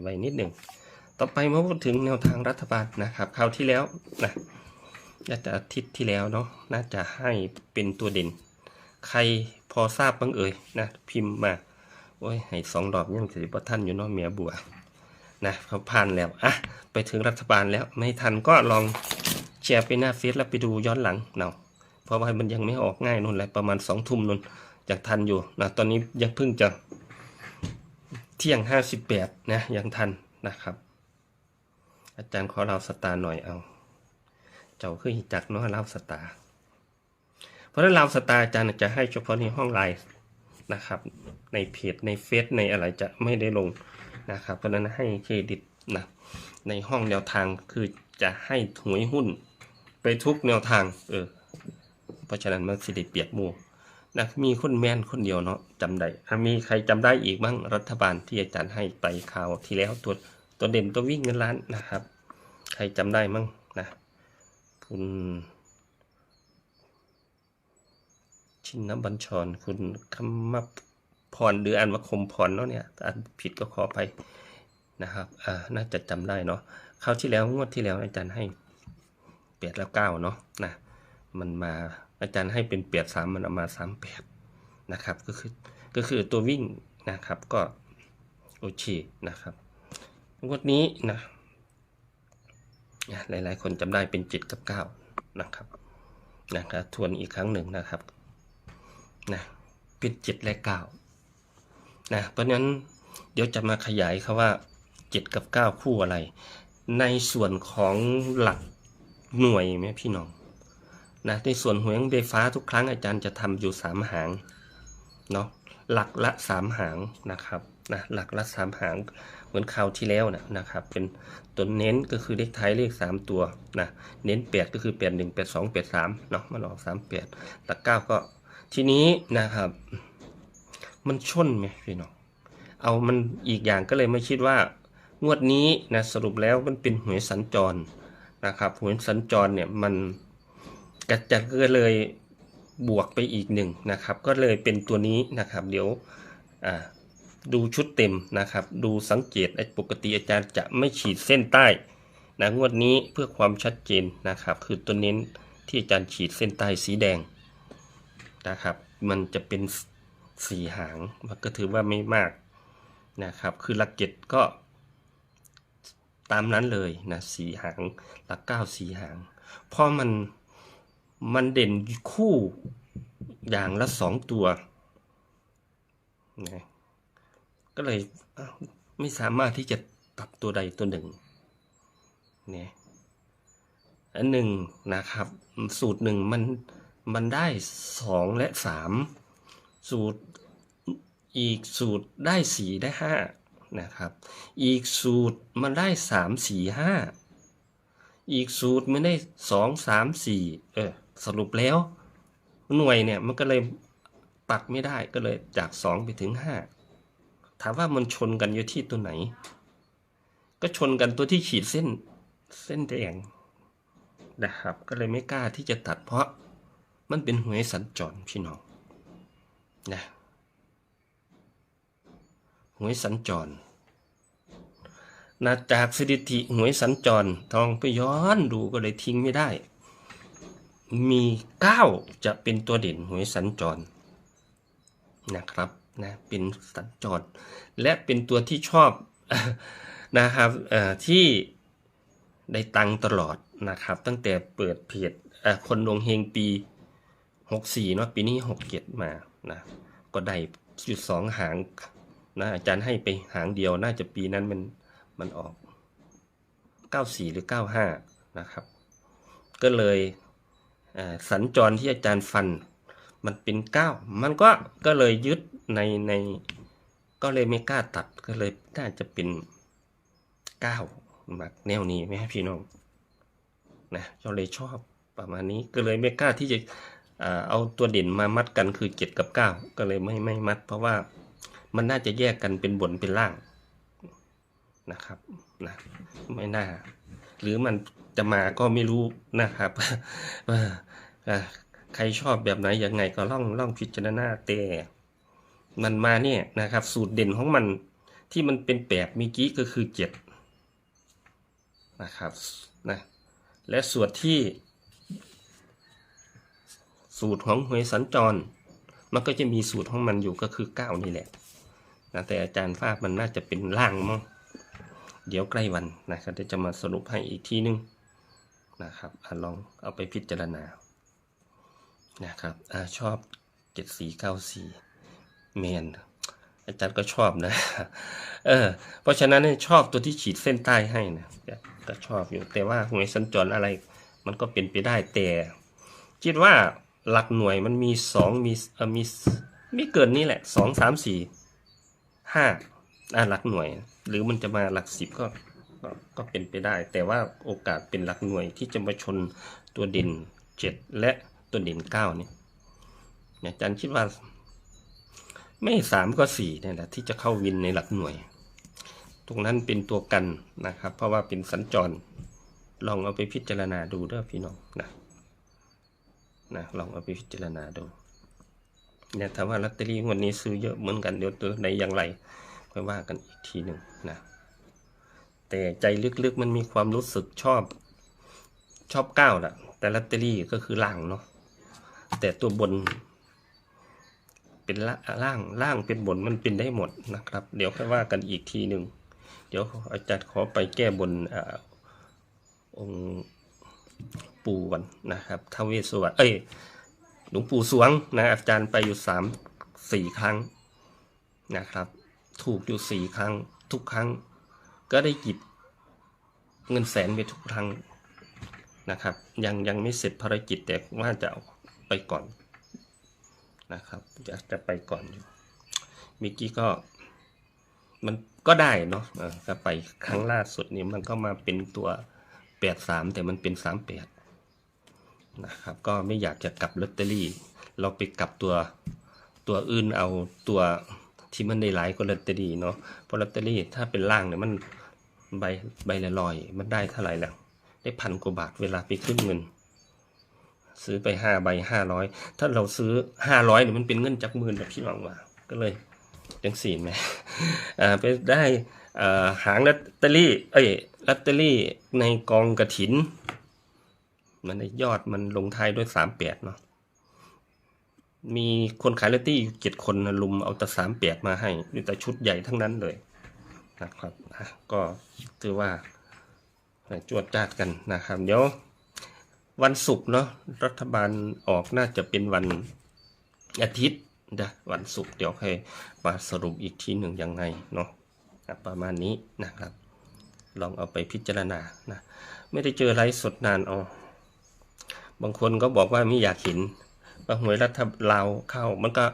ไว้นิดหนึ่ง ต่อไปมาพูดถึงแนวทางรัฐบาลนะครับคราวที่แล้วนะน่าจะอาทิตย์ที่แล้วเนาะน่าจะให้เป็นตัวเด่น ใครพอทราบบ้างเอ่ยนะพิมพ์มาโอ้ยให้สองดอกยังสิบท่านอยู่เนาะเมียบัวนะเขาผ่านแล้วอะไปถึงรัฐบาลแล้วไม่ทันก็ลองแชร์ไปหน้าเฟซแล้วไปดูย้อนหลังเนาะเพราะว่ามันยังไม่ออกง่ายนู่นแหละประมาณสองทุ่มนู่นยังทันอยู่นะตอนนี้ยังเพิ่งจะ เที่ยงห้าสิบแปดนะยังทันนะครับ อาจารย์ขอเราสตาร์หน่อยเอา เจ้าคือหิจักเนาะเราสตาร์เพราะฉะนั้นเราสตาร์อาจารย์จะให้เฉพาะในห้องไลน์นะครับ ในเพจในเฟซในอะไรจะไม่ได้ลงนะครับ เพราะนั้นให้เครดิตนะในห้องแนวทางคือจะให้หวยหุ้นไปทุกแนวทางเออเพราะฉะนั้นมันสิได้เปียบหมู่ นะมีคนแม่นคนเดียวเนาะจำได้มีใครจำได้อีกบ้างรัฐบาลที่อาจารย์ให้ไปข่าวที่แล้วตัวตัวเด่นตัววิ่งเงินล้านนะครับ ใครจำได้มั่งนะคุณชินน้ำบัญชร คุณคำมัพรหรืออ่านว่าคมพรเนาะเนี่ยอ่านผิดก็ขอไปนะครับอ่าน่าจะจำได้เนาะคราวที่แล้วงวดที่แล้วอาจารย์ให้แปดแล้วเก้าเนาะนะมันมา อาจารย์ให้เป็นเปียดสามมันเอามาสามแปดนะครับ ก็คือก็คือตัววิ่งนะครับก็โอเคนะครับงวดนี้นะหลายๆ คนจำได้เป็นเจ็ดกับเก้านะครับนะครับทวนอีกครั้งหนึ่งนะครับนะเป็นเจ็ดและเก้านะเพราะฉะนั้นเดี๋ยวจะมาขยายคาว่าเจ็ดกับเก้าคู่อะไร ในส่วนของหลักหน่วยไหมพี่น้อง นะในส่วนหัวยไฟฟ้าทุกครั้งอาจารย์จะทำอยู่สามหางเนาะหลักละสามหางนะครับนะหลักละสามหางเหมือนคราวที่แล้วนะนะครับ เป็นตัวเน้นก็คือเลขท้ายเลข 3 ตัวนะเน้น 8 ก็คือ 8 1 8 2 8 3เนาะมันออก3 8หลัก 9 ก็ทีนี้นะครับ มันชนไหมพี่น้องเอามันอีกอย่างก็เลยไม่คิดว่างวดนี้นะสรุปแล้วมันเป็นหวยสัญจรนะครับหวยสัญจรเนี่ยมัน กระจัดก็เลยบวกไปอีกหนึ่งนะครับ ก็เลยเป็นตัวนี้นะครับ เดี๋ยวดูชุดเต็มนะครับ ดูสังเกตปกติอาจารย์จะไม่ขีดเส้นใต้นะงวดนี้เพื่อความชัดเจนนะครับ คือตัวเน้นที่อาจารย์ขีดเส้นใต้สีแดงนะครับ มันจะเป็นสีหางมันก็ถือว่าไม่มากนะครับ คือหลักเจ็ดก็ตามนั้นเลยนะสีหางหลักเก้าสีหางเพราะมัน มันเด่นคู่อย่างละสองตัวนะก็เลยไม่สามารถที่จะตัดตัวใดตัวหนึ่งเนี่ยอันหนึ่งนะครับ สูตรหนึ่งมันมันได้สองและสามสูตรอีกสูตรได้สี่ได้ห้านะครับ อีกสูตรมันได้สามสี่ห้าอีกสูตรมันได้สองสามสี่เออ สรุปแล้ว หน่วยเนี่ยมันก็เลยตัดไม่ได้ก็เลยจากสองไปถึงห้าถามว่ามันชนกันอยู่ที่ตัวไหน ก็ชนกันตัวที่ขีดเส้นเส้นแดงนะครับ ก็เลยไม่กล้าที่จะตัดเพราะมันเป็นหวยสัญจรพี่น้องนะหวยสัญจรนะจากสถิติหวยสัญจรทองไปย้อนดูก็เลยทิ้งไม่ได้ มีเก้าจะเป็นตัวเด่นหวยสัญจรนะครับนะเป็นสัญจร และเป็นตัวที่ชอบนะครับที่ได้ตังตลอดนะครับ ตั้งแต่เปิดเพจคนดวงเฮงปี 64เนาะปีนี้67มานะก็ได้อยู่สองหางนะอาจารย์ให้ไปหางเดียวน่าจะปีนั้นมันมันออก 94 หรือ 95 นะครับ ก็เลย สัญจรที่อาจารย์ฟัน มันเป็นเก้ามันก็ก็เลยยึดในใน ก็เลยไม่กล้าตัดก็เลยน่าจะเป็นเก้ามักแนวนี้ไหมพี่น้องนะก็เลยชอบประมาณนี้ก็เลยไม่กล้าที่จะเอาตัวเด่นมามัดกันคือเจ็ดกับเก้าก็เลยไม่ไม่มัด เพราะว่ามันน่าจะแยกกันเป็นบนเป็นล่างนะครับนะไม่น่า หรือมันจะมาก็ไม่รู้นะครับว่าใครชอบแบบไหนยังไงก็ล่องล่องพิจารณาแต่มันมาเนี่ยนะครับ สูตรเด่นของมันที่มันเป็นแปดเมื่อกี้ก็คือเจ็ดนะครับนะและส่วนที่ สูตรของหวยสัญจร มันก็จะมีสูตรของมันอยู่ก็คือเก้านี่แหละนะแต่อาจารย์ภาพมันน่าจะเป็นล่างมั้ง เดี๋ยวใกล้วันนะครับเดี๋ยวจะมาสรุปให้อีกทีนึงนะครับอลองเอาไปพิจารณานะครับอชอบเจ็ดสี่เก้าสี่เมนอาจารย์ก็ชอบนะ เออ เพราะฉะนั้นชอบตัวที่ขีดเส้นใต้ให้นะก็ชอบอยู่ แต่ว่าหวยสัญจรอะไร มันก็เป็นไปได้แต่ คิดว่าหลักหน่วยมันมีสองมีเออมีไม่เกินนี้แหละสองสามสี่ห้า อะหลักหน่วย หรือมันจะมาหลักสิบก็ก็ก็เป็นไปได้ แต่ว่าโอกาสเป็นหลักหน่วยที่จะมาชนตัวเด่นเจ็ดและตัวเด่นเก้าเนี่ยเนี่ยอาจารย์คิดว่า ไม่สามก็สี่เนี่ยแหละที่จะเข้าวินในหลักหน่วย ตรงนั้นเป็นตัวกันนะครับ เพราะว่าเป็นสัญจร ลองเอาไปพิจารณาดูเด้อพี่น้องนะนะลองเอาไปพิจารณาดูเนี่ยถ้าว่าลอตเตอรี่วันนี้ซื้อเยอะเหมือนกันเดี๋ยวตัวไหนอย่างไร ค่อยว่ากันอีกทีหนึ่งนะแต่ใจลึกๆมันมีความรู้สึกชอบชอบเก้าแหละแต่ลอตเตอรี่ก็คือล่างเนาะแต่ตัวบน เป็นล่างล่างเป็นบนมันเป็นได้หมดนะครับ เดี๋ยวค่อยว่ากันอีกทีหนึ่งเดี๋ยวอาจารย์ขอไปแก้บนอองค์ปู่ก่อนนะครับทเวสสวรเอ้ยหลวงปู่สวงนะอาจารย์ไปอยู่สามสี่ครั้งนะครับ ถูกอยู่สี่ครั้ง ทุกครั้ง ก็ได้หยิบเงินแสนไปทุกครั้งนะครับ ยังยังไม่เสร็จภารกิจแต่ว่าจะเอาไปก่อนนะครับจะจะไปก่อนอยู่มื่อกี้ก็มันก็ได้เนาะก็ไปครั้งล่าสุดนี่มันก็มาเป็นตัวแปดสามแต่มันเป็นสามแปดนะครับ ก็ไม่อยากจะกลับลอตเตอรี่ เราไปกลับตัวตัวอื่นเอาตัว ที่มันได้หลายกว่าลอตเตอรี่เนาะเพราะลอตเตอรี่ถ้าเป็นล่างเนี่ยมันใบใบละร้อย มันได้เท่าไหร่แล้ว ได้พันกว่าบาทเวลาไปขึ้นเงิน ซื้อไปห้าใบห้าร้อยถ้าเราซื้อห้าร้อยเนี่ยมันเป็นเงินจักหมื่นแบบพี่น้องว่าก็เลยจังสี่ไหมอ่าไปได้อ่าหางลอตเตอรี่ เอ้ยลอตเตอรี่ในกองกระถิน มันได้ยอดมันลงท้ายด้วยสามแปดเนาะ มีคนขายลอตเตอรี่เจ็ดคนลุมเอาแต่สามแปดมาให้มีแต่ชุดใหญ่ทั้งนั้นเลยนะครับก็ถือว่าจวดจ้าดกันนะครับ เดี๋ยววันศุกร์เนาะรัฐบาลออกน่าจะเป็นวันอาทิตย์นะวันศุกร์เดี๋ยวให้มาสรุปอีกทีหนึ่งยังไงเนาะอะประมาณนี้นะครับ ลองเอาไปพิจารณานะไม่ได้เจอไลฟ์สดนานอ๋อบางคนก็บอกว่าไม่อยากเห็น ว่าหวยรัฐบาลเข้า มันก็